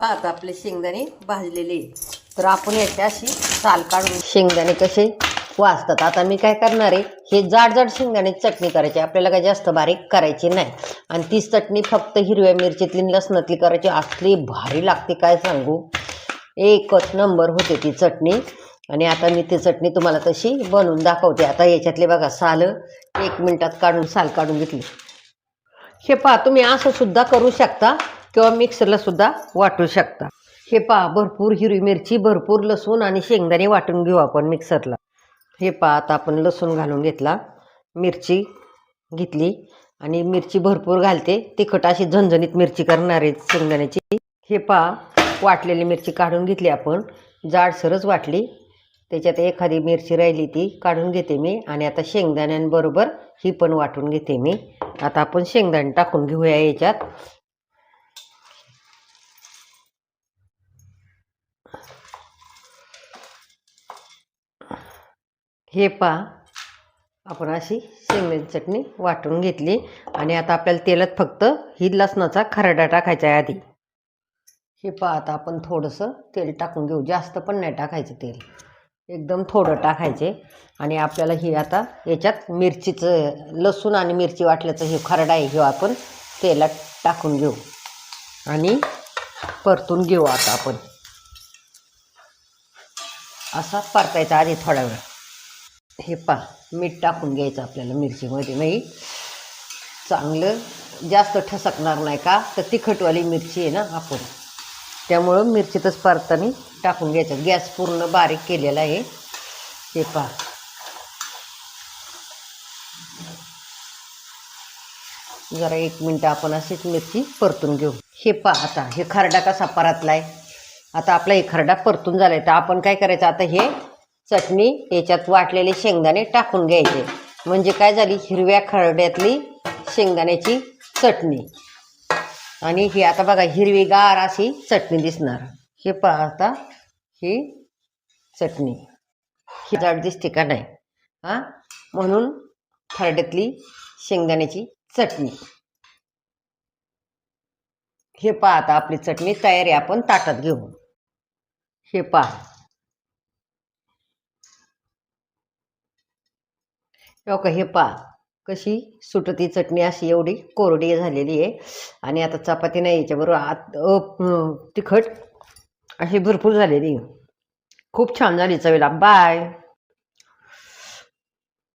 आता आपले शेंगदाणे भाजलेले तर आपण याची अशी साल काढून शेंगदाणे कसे वाजतात? आता मी काय करणार आहे? हे जाड जाड शेंगदाणे चटणी करायची. आपल्याला काय जास्त बारीक करायची नाही. आणि तीच चटणी फक्त हिरव्या मिरचीतली लसणातली करायची. असली भारी लागते काय सांगू? एकच नंबर होते ती चटणी. आणि आता मी ती चटणी तुम्हाला तशी बनवून दाखवते. आता याच्यातले बघा साल एक मिनिटात काढून साल काढून घेतली. हे पहा तुम्ही असं सुद्धा करू शकता. किंवा मिक्सरला सुद्धा वाटू शकता. हे पहा भरपूर हिरवी मिरची भरपूर लसूण आणि शेंगदाणे वाटून घेऊ आपण मिक्सरला हे पहा आता आपण लसूण घालून घेतला मिरची घेतली आणि मिरची भरपूर घालते. तिखट अशी झणझणीत मिरची करणार आहे शेंगदाण्याची. हे पहा वाटलेली मिरची काढून घेतली आपण. जाडसरच वाटली. त्याच्यात एखादी मिरची राहिली ती काढून घेते मी आणि आता शेंगदाण्यांबरोबर ही पण वाटून घेते मी. आता आपण शेंगदाणे टाकून घेऊया याच्यात. हे पहा. आपण अशी शेंगण्याची चटणी वाटून घेतली आणि आता आपल्याला तेलात फक्त ही लसणाचा खरडा टाकायचा आहे आधी. हे पा आता आपण थोडंसं तेल टाकून घेऊ. जास्त पण नाही टाकायचं तेल. एकदम थोडं टाकायचे आणि आपल्याला ही आता याच्यात मिरचीचं लसूण आणि मिरची वाटल्याचं हे खरडा आहे हे आपण तेलात टाकून घेऊ. आणि परतून घेऊ आता आपण. असा परतायचा आधी थोडा वेळ. हे पा मीठ टाकून घ्यायचं आपल्याला मिरचीमध्ये नाही? चांगलं जास्त ठसकणार नाही का? तर तिखटवाली मिरची आहे ना आपण. त्यामुळं मिरचीतच परतानी टाकून घ्यायचं. गॅस पूर्ण बारीक केलेला आहे. हे पा. जरा एक मिनटं आपण अशीच मिरची परतून घेऊ. हे पा आता. हे खरडा कसा परतला आहे आता आपला हे खरडा परतून झाला आहे तर आपण काय करायचं? आता हे चटणी याच्यात वाटलेले शेंगदाणे टाकून घ्यायचे. म्हणजे काय झाली? हिरव्या खरड्यातली शेंगदाण्याची चटणी. आणि ही आता बघा हिरवीगार अशी चटणी दिसणार. हे पाहता ही चटणी. ही जाड दिसते का नाही? हां? म्हणून खरड्यातली शेंगदाण्याची चटणी. हे पाहता आपली चटणी तयारी आपण ताटात घेऊ. हे पहा. हो का? हे पहा कशी सुटती चटणी अशी एवढी कोरडी झालेली आहे. आणि आता चपाती नाही याच्याबरोबर आत तिखट अशी भरपूर झालेली खूप छान झाली चवीला. बाय!